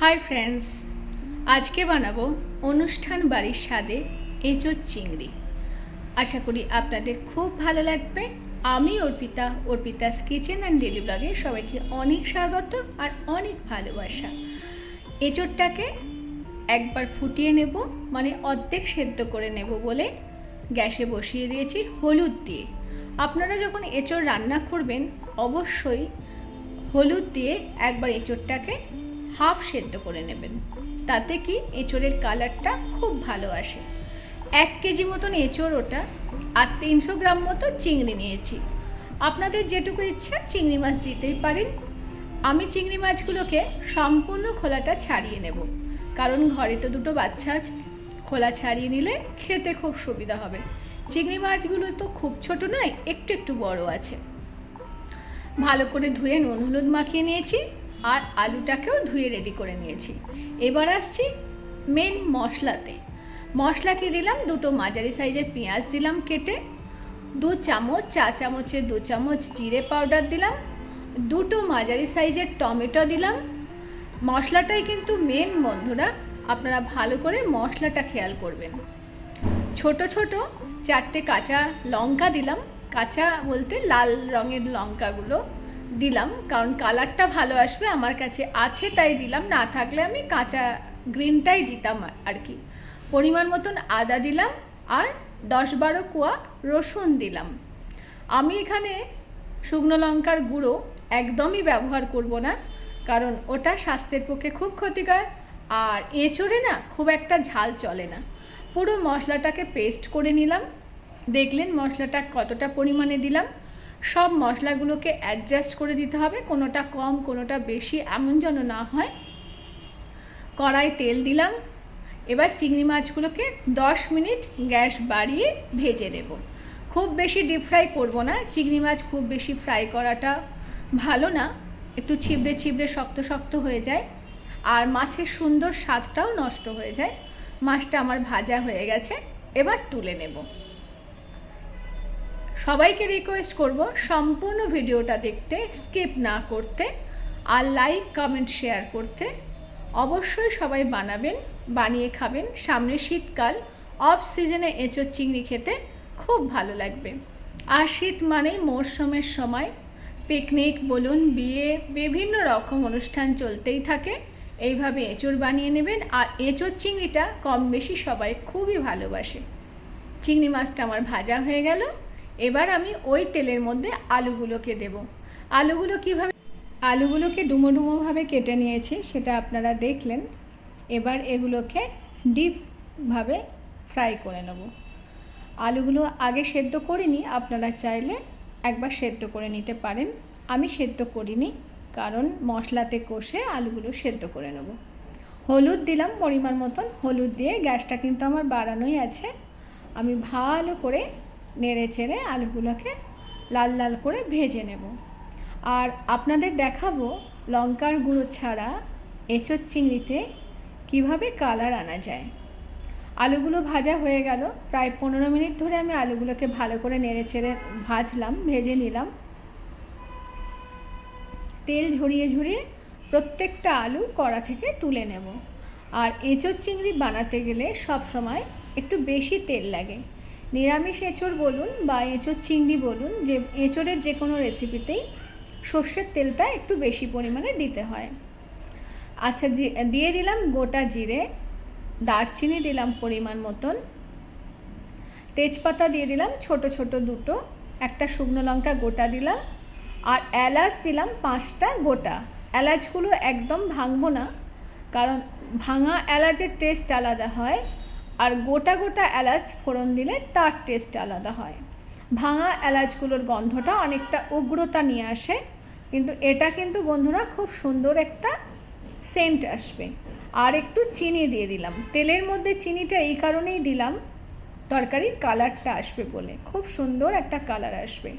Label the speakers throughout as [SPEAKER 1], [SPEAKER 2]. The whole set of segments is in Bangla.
[SPEAKER 1] হাই ফ্রেন্ডস আজকে বানাবো অনুষ্ঠান বাড়ির স্বাদে এঁচোর চিংড়ি। আশা করি আপনাদের খুব ভালো লাগবে। আমি Arpita, Arpita's kitchen and daily ব্লগে সবাইকে অনেক স্বাগত আর অনেক ভালোবাসা। এঁচোরটাকে একবার ফুটিয়ে নেব মানে অর্ধেক সেদ্ধ করে নেব বলে গ্যাসে বসিয়ে দিয়েছি হলুদ দিয়ে। আপনারা যখন এঁচোড় রান্না করবেন, অবশ্যই হলুদ দিয়ে একবার এঁচোড়টাকে হাফ সেদ্ধ করে নেবেন। তাতে কি এঁচোড়ের কালারটা খুব ভালো আসে। এক কেজি মতন এঁচোড় ওটা আর তিনশো গ্রাম মতো চিংড়ি নিয়েছি। আপনাদের যেটুকু ইচ্ছা চিংড়ি মাছ দিতেই পারেন। আমি চিংড়ি মাছগুলোকে সম্পূর্ণ খোলাটা ছাড়িয়ে নেব। কারণ ঘরে তো দুটো বাচ্চা আছে। খোলা ছাড়িয়ে নিলে খেতে খুব সুবিধা হবে। চিংড়ি মাছগুলো তো খুব ছোট নয়, একটু একটু বড় আছে। ভালো করে ধুয়ে নুন হলুদ মাখিয়ে নিয়েছি। আর আলুটাকেও ধুয়ে রেডি করে নিয়েছি। এবার আসছি মেন মশলাতে। মশলা কি দিলাম? দুটো মাঝারি সাইজের পেঁয়াজ দিলাম কেটে। দু চামচ, চা চামচের দু চামচ জিরে পাউডার দিলাম। দুটো মাঝারি সাইজের টমেটো দিলাম। মশলাটাই কিন্তু মেন বন্ধুরা, আপনারা ভালো করে মশলাটা খেয়াল করবেন। ছোট ছোট চারটে কাঁচা লঙ্কা দিলাম। কাঁচা বলতে লাল রঙের লঙ্কাগুলো। দিলাম, কারণ কালারটা ভালো আসবে আমার কাছে আছে তাই দিলাম, না থাকলে আমি কাঁচা গ্রিনটাই দিতাম আর কি। পরিমাণ মতন আদা দিলাম আর দশ বারো কুয়া রসুন দিলাম। আমি এখানে শুকনো লঙ্কার গুঁড়ো একদমই ব্যবহার করব না, কারণ ওটা স্বাস্থ্যের পক্ষে খুব ক্ষতিকর আর এঁচড়ে না খুব একটা ঝাল চলে না। পুরো মশলাটাকে পেস্ট করে নিলাম, দেখলেন মশলাটা কতটা পরিমাণে দিলাম। সব মশলাগুলোকে অ্যাডজাস্ট করে দিতে হবে, কোনোটা কম, কোনোটা বেশি, এমন যেন না হয়। কড়াই তেল দিলাম, এবার চিংড়ি মাছগুলোকে দশ মিনিট গ্যাস বাড়িয়ে ভেজে নেব। খুব বেশি ডিপ ফ্রাই করব না, চিংড়ি মাছ খুব বেশি ফ্রাই করাটা ভালো না, একটু ছিবড়ে ছিবড়ে শক্ত শক্ত হয়ে যায়, আর মাছের সুন্দর স্বাদটাও নষ্ট হয়ে যায়। মাছটা আমার ভাজা হয়ে গেছে, এবার তুলে নেব। সবাইকে রিকোয়েস্ট করব সম্পূর্ণ ভিডিওটা দেখতে স্কিপ না করতে, আর লাইক কমেন্ট শেয়ার করতে। অবশ্যই সবাই বানাবেন, বানিয়ে খাবেন। সামনে শীতকাল অফ সিজনে এঁচোর চিংড়ি খেতে খুব ভালো লাগবে। আর শীত মানেই মরশুমের সময়। পিকনিক বলুন, বিয়ে, বিভিন্ন রকম অনুষ্ঠান চলতেই থাকে। এইভাবে এঁচোড় বানিয়ে নেবেন। আর এঁচোর চিংড়িটা কম বেশি সবাই খুবই ভালোবাসে। চিংড়ি মাছটা আমার ভাজা হয়ে গেল। এবার আমি ওই তেলের মধ্যে আলুগুলোকে দেব। আলুগুলো কীভাবে আলুগুলোকে ডুমো ডুমোভাবে কেটে নিয়েছি, সেটা আপনারা দেখলেন। এবার এগুলোকে ডিপভাবে ফ্রাই করে নেব। আলুগুলো আগে সেদ্ধ করিনি, আপনারা চাইলে একবার সেদ্ধ করে নিতে পারেন। আমি সেদ্ধ করিনি, কারণ মশলাতে কষে আলুগুলো সেদ্ধ করে নেব। হলুদ দিলাম পরিমাণ মতন। হলুদ দিয়ে গ্যাসটা কিন্তু আমার বাড়ানোই আছে। আমি ভালো করে নেড়ে চেড়ে আলুগুলোকে লাল লাল করে ভেজে নেব। আর আপনাদের দেখাবো লঙ্কার গুঁড়ো ছাড়া এঁচোর চিংড়িতে কীভাবে কালার আনা যায়। আলুগুলো ভাজা হয়ে গেল। প্রায় পনেরো মিনিট ধরে আমি আলুগুলোকে ভালো করে নেড়ে চেড়ে ভাজলাম, ভেজে নিলাম। তেল ঝরিয়ে ঝরিয়ে প্রত্যেকটা আলু কড়া থেকে তুলে নেব। আর এঁচোর চিংড়ি বানাতে গেলে সব সময় একটু বেশি তেল লাগে। নিরামিষ এঁচোড় বলুন বা এঁচোর চিংড়ি বলুন, যে এঁচোড়ের যে কোনো রেসিপিতেই সর্ষের তেলটা একটু বেশি পরিমাণে দিতে হয়। আচ্ছা দিয়ে দিলাম গোটা জিরে, দারচিনি দিলাম পরিমাণ মতন। তেজপাতা দিয়ে দিলাম ছোট ছোট দুটো, একটা শুকনো লঙ্কা গোটা দিলাম, আর এলাচ দিলাম পাঁচটা গোটা। এলাচগুলো একদম ভাঙবো না, কারণ ভাঙা এলাচের টেস্ট আলাদা হয়। আর গোটা গোটা এলাচ ফোড়ন দিলে তার টেস্ট আলাদা হয়। ভাঙা এলাচগুলোর গন্ধটা অনেকটা উগ্রতা নিয়ে আসে, কিন্তু এটা কিন্তু বন্ধুরা খুব সুন্দর একটা সেন্ট আসবে। আর একটু চিনি দিয়ে দিলাম। তেলের মধ্যে চিনিটা এই কারণেই দিলাম, তরকারির কালারটা আসবে বলে। খুব সুন্দর একটা কালার আসবে।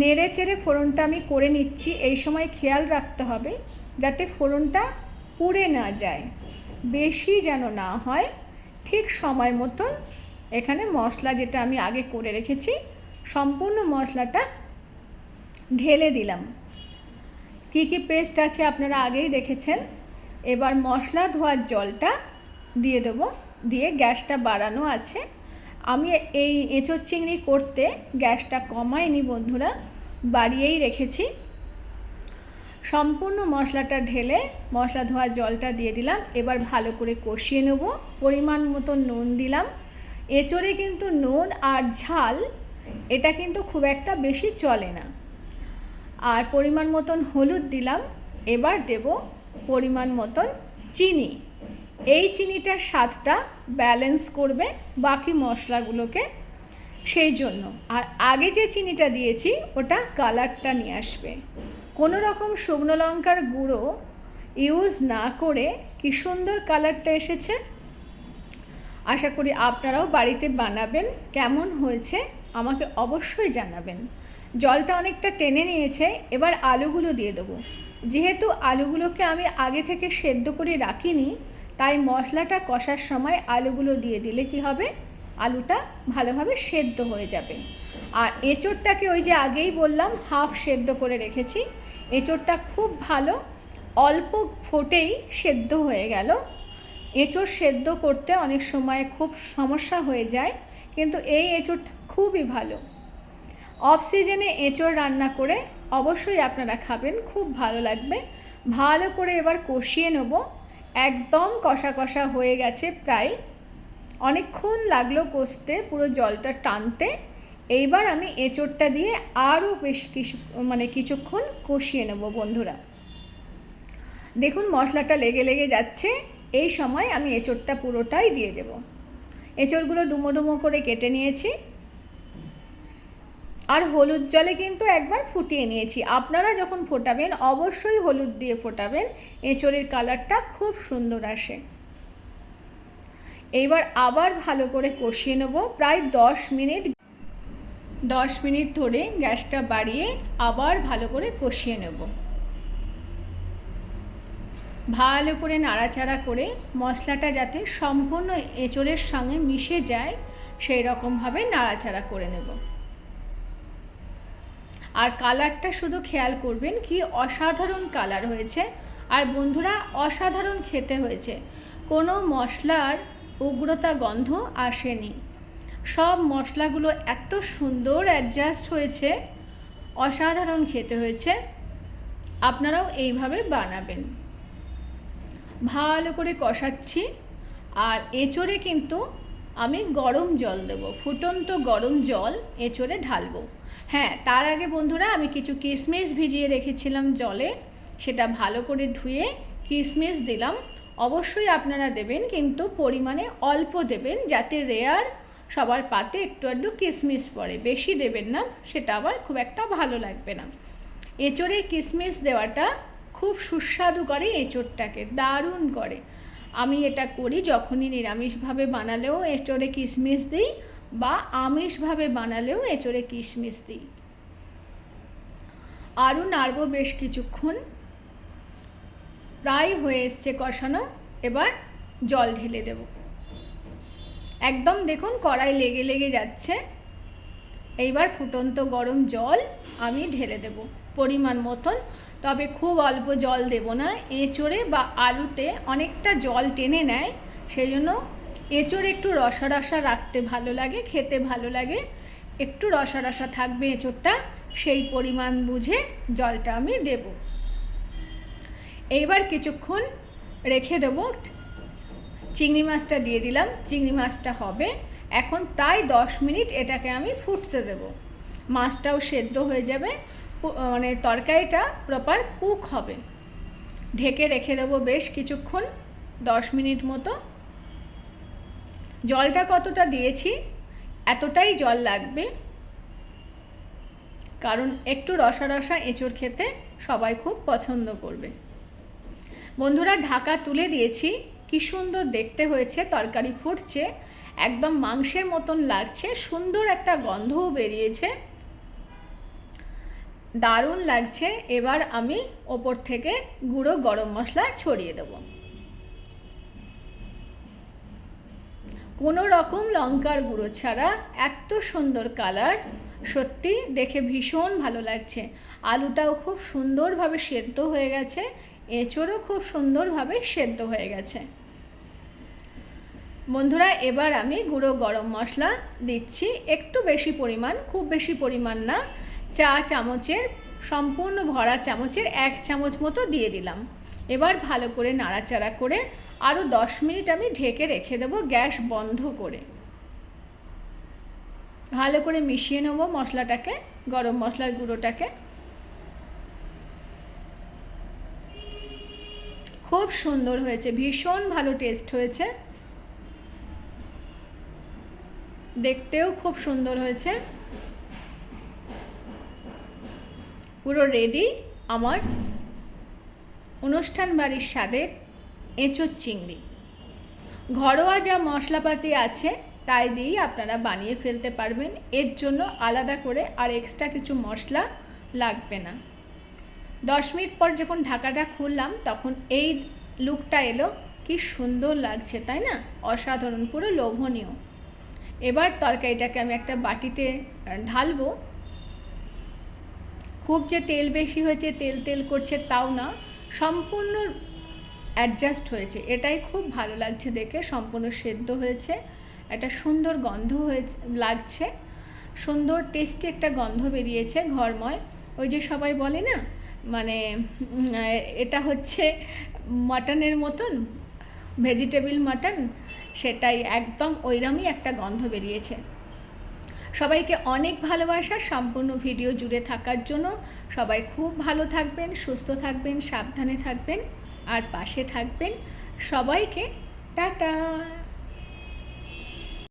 [SPEAKER 1] নেড়ে চেড়ে ফোড়নটা আমি করে নিচ্ছি। এই সময় খেয়াল রাখতে হবে যাতে ফোড়নটা পুড়ে না যায়, বেশি যেন না হয়। ঠিক সময় মতন এখানে মশলা যেটা আমি আগে করে রেখেছি, সম্পূর্ণ মশলাটা ঢেলে দিলাম। কি কি পেস্ট আছে আপনারা আগেই দেখেছেন? এবার মশলা ধোয়ার জলটা দিয়ে দেবো, দিয়ে গ্যাসটা বাড়ানো আছে। আমি এই এঁচোর চিংড়ি করতে গ্যাসটা কমাইনি বন্ধুরা, বাড়িয়েই রেখেছি। সম্পূর্ণ মশলাটা ঢেলে মশলা ধোয়ার জলটা দিয়ে দিলাম। এবার ভালো করে কষিয়ে নেব। পরিমাণ মতো নুন দিলাম। এঁচড়ে কিন্তু নুন আর ঝাল, এটা কিন্তু খুব একটা বেশি চলে না। আর পরিমাণ মতন হলুদ দিলাম। এবার দেব পরিমাণ মতন চিনি। এই চিনিটার স্বাদটা ব্যালেন্স করবে বাকি মশলাগুলোকে সেই জন্য। আর আগে যে চিনিটা দিয়েছি, ওটা কালারটা নিয়ে আসবে। কোনো রকম শুকনো লঙ্কার গুঁড়ো ইউজ না করে কি সুন্দর কালারটা এসেছে? আশা করি আপনারাও বাড়িতে বানাবেন, কেমন হয়েছে আমাকে অবশ্যই জানাবেন। জলটা অনেকটা টেনে নিয়েছে, এবার আলুগুলো দিয়ে দেবো। যেহেতু আলুগুলোকে আমি আগে থেকে সেদ্ধ করে রাখিনি, তাই মশলাটা কষার সময় আলুগুলো দিয়ে দিলে কি হবে? আলুটা ভালোভাবে সেদ্ধ হয়ে যাবে। আর এঁচোড়টাকে ওই যে আগেই বললাম হাফ সেদ্ধ করে রেখেছি। এঁচোড়টা খুব ভালো। অল্প ফোটেই সেদ্ধ হয়ে গেল। এঁচোড় সেদ্ধ করতে অনেক সময় খুব সমস্যা হয়ে যায়, কিন্তু এই এঁচোড়টা খুবই ভালো। অফ সিজনে এঁচোড় রান্না করে অবশ্যই আপনারা খাবেন, খুব ভালো লাগবে। ভালো করে এবার কষিয়ে নেব। একদম কষা কষা হয়ে গেছে প্রায়। অনেকক্ষণ লাগল কষতে, পুরো জলটা টানতে। এইবার আমি এঁচোড়টা দিয়ে আরও বেশ কিছু মানে কিছুক্ষণ কষিয়ে নেব বন্ধুরা। দেখুন মশলাটা লেগে লেগে যাচ্ছে, এই সময় আমি এঁচোড়টা পুরোটাই দিয়ে দেব। এঁচোড়গুলো ডুমো ডুমো করে কেটে নিয়েছি। আর হলুদ জলে কিন্তু একবার ফুটিয়ে নিয়েছি। আপনারা যখন ফোটাবেন, অবশ্যই হলুদ দিয়ে ফোটাবেন। এঁচড়ের কালারটা খুব সুন্দর আসে। এইবার আবার ভালো করে কষিয়ে নেব। প্রায় দশ মিনিট দশ মিনিট ধরে গ্যাসটা বাড়িয়ে আবার ভালো করে কষিয়ে নেব। ভালো করে নাড়াচাড়া করে মশলাটা যাতে সম্পূর্ণ এঁচড়ের সঙ্গে মিশে যায়, সেই রকমভাবে নাড়াচাড়া করে নেব। আর কালারটা শুধু খেয়াল করবেন কি অসাধারণ কালার হয়েছে। আর বন্ধুরা, অসাধারণ খেতে হয়েছে। কোনো মশলার উগ্রতা গন্ধ আসেনি। সব মশলাগুলো এত সুন্দর অ্যাডজাস্ট হয়েছে, অসাধারণ খেতে হয়েছে। আপনারাও এইভাবে বানাবেন। ভালো করে কষাচ্ছি। আর এঁচড়ে কিন্তু আমি গরম জল দেব, ফুটন্ত গরম জল এঁচড়ে ঢালবো। হ্যাঁ তার আগে বন্ধুরা আমি কিছু কিশমিশ ভিজিয়ে রেখেছিলাম জলে, সেটা ভালো করে ধুয়ে কিশমিশ দিলাম। অবশ্যই আপনারা দেবেন, কিন্তু পরিমাণে অল্প দেবেন, যাতে রেয়ার সবার পাতে একটু একটু কিশমিশ পড়ে বেশি দেবেন না, সেটা আবার খুব একটা ভালো লাগবে না। এঁচড়ে কিশমিশ দেওয়াটা খুব সুস্বাদু করে এঁচড়টাকে, দারুণ করে। আমি এটা করি যখনই নিরামিষভাবে বানালেও এঁচড়ে কিশমিশ দিই বা আমিষভাবে বানালেও এঁচড়ে কিশমিশ দিই। আরও নাড়ব বেশ কিছুক্ষণ। প্রায় হয়ে এসছে কষানো, এবার জল ঢেলে দেব। একদম দেখুন কড়াই লেগে লেগে যাচ্ছে। এইবার ফুটন্ত গরম জল আমি ঢেলে দেব পরিমাণ মতন। তবে খুব অল্প জল দেব না, এঁচড়ে বা আলুতে অনেকটা জল টেনে নেয় সেই জন্য এঁচড় একটু রসা রসা রাখতে ভালো লাগে, খেতে ভালো লাগে। একটু রসা রসা থাকবে এঁচড়টা, সেই পরিমাণ বুঝে জলটা আমি দেব। এইবার কিছুক্ষণ রেখে দেবো চিংড়ি মাছটা দিয়ে দিলাম, চিংড়ি মাছটা হবে। এখন প্রায় দশ মিনিট এটাকে আমি ফুটতে দেব। মাছটাও সেদ্ধ হয়ে যাবে। মানে তরকারিটা প্রপার কুক হবে। ঢেকে রেখে দেবো বেশ কিছুক্ষণ, দশ মিনিট মতো। জলটা কতটা দিয়েছি? এতটাই জল লাগবে। কারণ একটু রসা রসা এঁচড় খেতে সবাই খুব পছন্দ করবে। বন্ধুরা, ঢাকা তুলে দিয়েছি। কি সুন্দর দেখতে হয়েছে, তরকারি ফুটছে, একদম মাংসের মতন লাগছে, সুন্দর একটা গন্ধও বেরিয়েছে। দারুণ লাগছে, এবার আমি ওপর থেকে গুঁড়ো গরম মশলা ছড়িয়ে দেবো। কোনো রকম লঙ্কার গুঁড়ো ছাড়া এত সুন্দর কালার, সত্যি দেখে ভীষণ ভালো লাগছে। আলুটাও খুব সুন্দরভাবে সেদ্ধ হয়ে গেছে এঁচড়ও খুব সুন্দরভাবে সেদ্ধ হয়ে গেছে। বন্ধুরা, এবার আমি গুঁড়ো গরম মশলা দিচ্ছি। একটু বেশি পরিমাণ, খুব বেশি পরিমাণ না, চা চামচের, সম্পূর্ণ ভরা চামচের এক চামচ মতো দিয়ে দিলাম। এবার ভালো করে নাড়াচাড়া করে আরও দশ মিনিট আমি ঢেকে রেখে দেবো গ্যাস বন্ধ করে। ভালো করে মিশিয়ে নেব মশলাটাকে, গরম মশলার গুঁড়োটাকে। খুব সুন্দর হয়েছে, ভীষণ ভালো টেস্ট হয়েছে। দেখতেও খুব সুন্দর হয়েছে। পুরো রেডি আমার অনুষ্ঠান বাড়ির স্বাদের এঁচোর চিংড়ি। ঘরোয়া যা মশলাপাতি আছে, তাই দিয়েই আপনারা বানিয়ে ফেলতে পারবেন। এর জন্য আলাদা করে আর এক্সট্রা কিছু মশলা লাগবে না। দশ মিনিট পর যখন ঢাকাটা খুললাম, তখন এই লুকটা এলো। কি সুন্দর লাগছে, তাই না? অসাধারণ, পুরো লোভনীয়। এবার তরকারিটাকে আমি একটা বাটিতে ঢালবো। খুব যে তেল বেশি হয়েছে, তেল তেল করছে তাও না, সম্পূর্ণ অ্যাডজাস্ট হয়েছে। এটাই খুব ভালো লাগছে দেখে, সম্পূর্ণ সেদ্ধ হয়েছে। একটা সুন্দর গন্ধ হয়েছে, লাগছে। সুন্দর টেস্টি একটা গন্ধ বেরিয়েছে ঘরময়। ওই যে সবাই বলে না মানে এটা হচ্ছে মাটনের মতন, ভেজিটেবিল মাটন, সেটাই একদম ওইরমই একটা গন্ধ বেরিয়েছে। সবাইকে অনেক ভালোবাসা, সম্পূর্ণ ভিডিও জুড়ে থাকার জন্য। সবাই খুব ভালো থাকবেন, সুস্থ থাকবেন, সাবধানে থাকবেন, আর পাশে থাকবেন। সবাইকে টাটা!